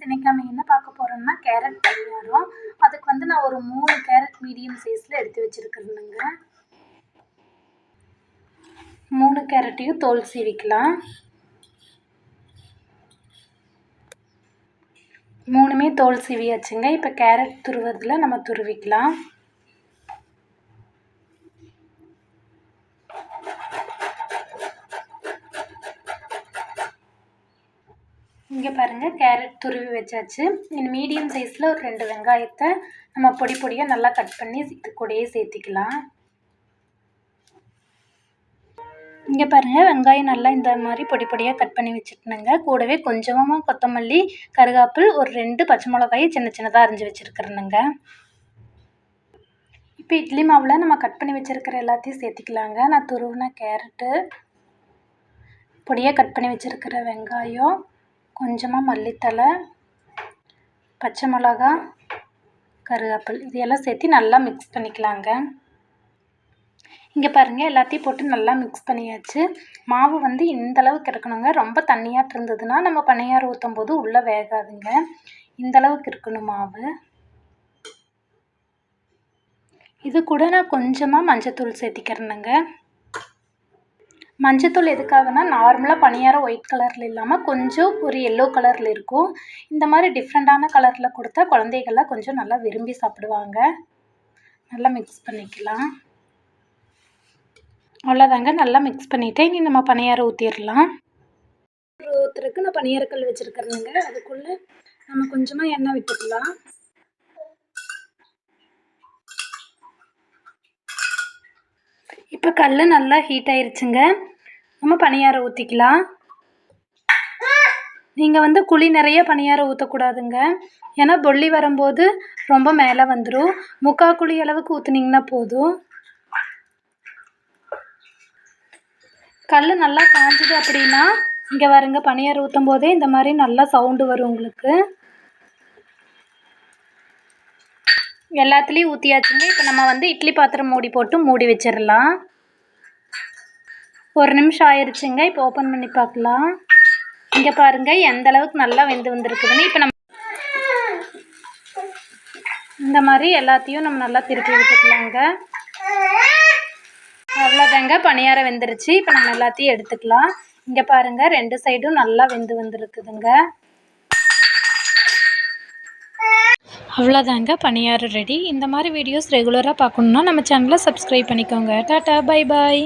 Friends இன்றைக்கி நம்ம என்ன பார்க்க போகிறோம்னா கேரட் பணியாரம். அதுக்கு வந்து நான் ஒரு மூணு கேரட் மீடியம் சைஸில் எடுத்து வச்சிருக்கிறேனுங்க. மூணு கேரட்டையும் தோல் சீவிக்கலாம். மூணுமே தோல் சீவியாச்சுங்க. இப்போ கேரட் துருவதில் நம்ம துருவிக்கலாம். இங்கே பாருங்கள் கேரட் துருவி வச்சாச்சு. இந்த மீடியம் சைஸில் ஒரு ரெண்டு வெங்காயத்தை நம்ம பொடி பொடியாக நல்லா கட் பண்ணி இது கூடயே சேர்த்திக்கலாம். இங்கே பாருங்கள் வெங்காயம் நல்லா இந்த மாதிரி பொடி பொடியாக கட் பண்ணி வச்சுட்டுனுங்க கூடவே கொஞ்சமாக கொத்தமல்லி கருகாப்பில் ஒரு ரெண்டு பச்சை மிளகாயை சின்ன சின்னதாக அரிஞ்சு வச்சுருக்குறேனுங்க இப்போ இட்லி மாவில் நம்ம கட் பண்ணி வச்சுருக்கிற எல்லாத்தையும் சேர்த்திக்கலாங்க. நான் துருவின கேரட்டு பொடியாக கட் பண்ணி வச்சுருக்கிற வெங்காயம் கொஞ்சமாக மல்லித்தழை பச்சை மிளகா கருவேப்பில். இதையெல்லாம் சேர்த்து நல்லா மிக்ஸ் பண்ணிக்கலாங்க. இங்கே பாருங்கள் எல்லாத்தையும் போட்டு நல்லா மிக்ஸ் பண்ணியாச்சு. மாவு வந்து இந்த அளவுக்கு இருக்கணுங்க. ரொம்ப தண்ணியாக இருந்ததுன்னா நம்ம பனியாரம் ஊற்றும் போது உள்ளே வேகாதுங்க. இந்த அளவுக்கு இருக்கணும் மாவு. இது கூட நான் கொஞ்சமாக மஞ்சத்தூள் சேர்த்திக்கிறேனுங்க. மஞ்சத்தூள் எதுக்காகனா நார்மலாக பணியாரம் ஒயிட் கலரில் இல்லாமல் கொஞ்சம் ஒரு எல்லோ கலரில் இருக்கும். இந்த மாதிரி டிஃப்ரெண்ட்டான கலரில் கொடுத்தா குழந்தைகள்லாம் கொஞ்சம் நல்லா விரும்பி சாப்பிடுவாங்க. நல்லா மிக்ஸ் பண்ணிக்கலாம். அவ்வளோதாங்க நல்லா மிக்ஸ் பண்ணிவிட்டு இனி நம்ம பணியாரம் ஊற்றிடலாம் ஒருத்தருக்கு நான் பணியாரக்கல் வச்சுருக்கிறேங்க அதுக்குள்ளே நம்ம கொஞ்சமாக எண்ணெய் விட்டுக்கலாம். இப்போ கல் நல்லா ஹீட் ஆயிருச்சுங்க. நம்ம பணியாரம் ஊற்றிக்கலாம் நீங்கள் வந்து குழி நிறைய பணியாரம் ஊற்றக்கூடாதுங்க ஏன்னா பொல்லி வரும்போது ரொம்ப மேலே வந்துடும் முக்கால் குழி அளவுக்கு ஊற்றுனீங்கன்னா போதும். கல் நல்லா காஞ்சுது அப்படின்னா இங்கே வருங்க பணியாரம் ஊற்றும் போதே இந்த மாதிரி நல்லா சவுண்டு வரும் உங்களுக்கு. எல்லாத்துலேயும் ஊற்றியாச்சுங்க இப்போ நம்ம வந்து இட்லி பாத்திரம் மூடி போட்டு மூடி வச்சிடலாம். ஒரு நிமிஷம் ஆயிடுச்சுங்க இப்போ ஓப்பன் பண்ணி பார்க்கலாம். இங்கே பாருங்கள் எந்த அளவுக்கு நல்லா வெந்து வந்திருக்குதுன்னு. இப்போ நம்ம இந்த மாதிரி எல்லாத்தையும் நம்ம நல்லா திருப்பி விட்டுக்கலாங்க அவ்வளோதாங்க பணியாரம் வெந்துருச்சு. இப்போ நம்ம எல்லாத்தையும் எடுத்துக்கலாம். இங்கே பாருங்கள் ரெண்டு சைடும் நல்லா வெந்து வந்துருக்குதுங்க. அவ்வளோதாங்க பணியாரம் ரெடி இந்த மாதிரி வீடியோஸ் ரெகுலராக பார்க்கணுன்னா நம்ம சேனலை சப்ஸ்கிரைப் பண்ணிக்கோங்க. Tata bye bye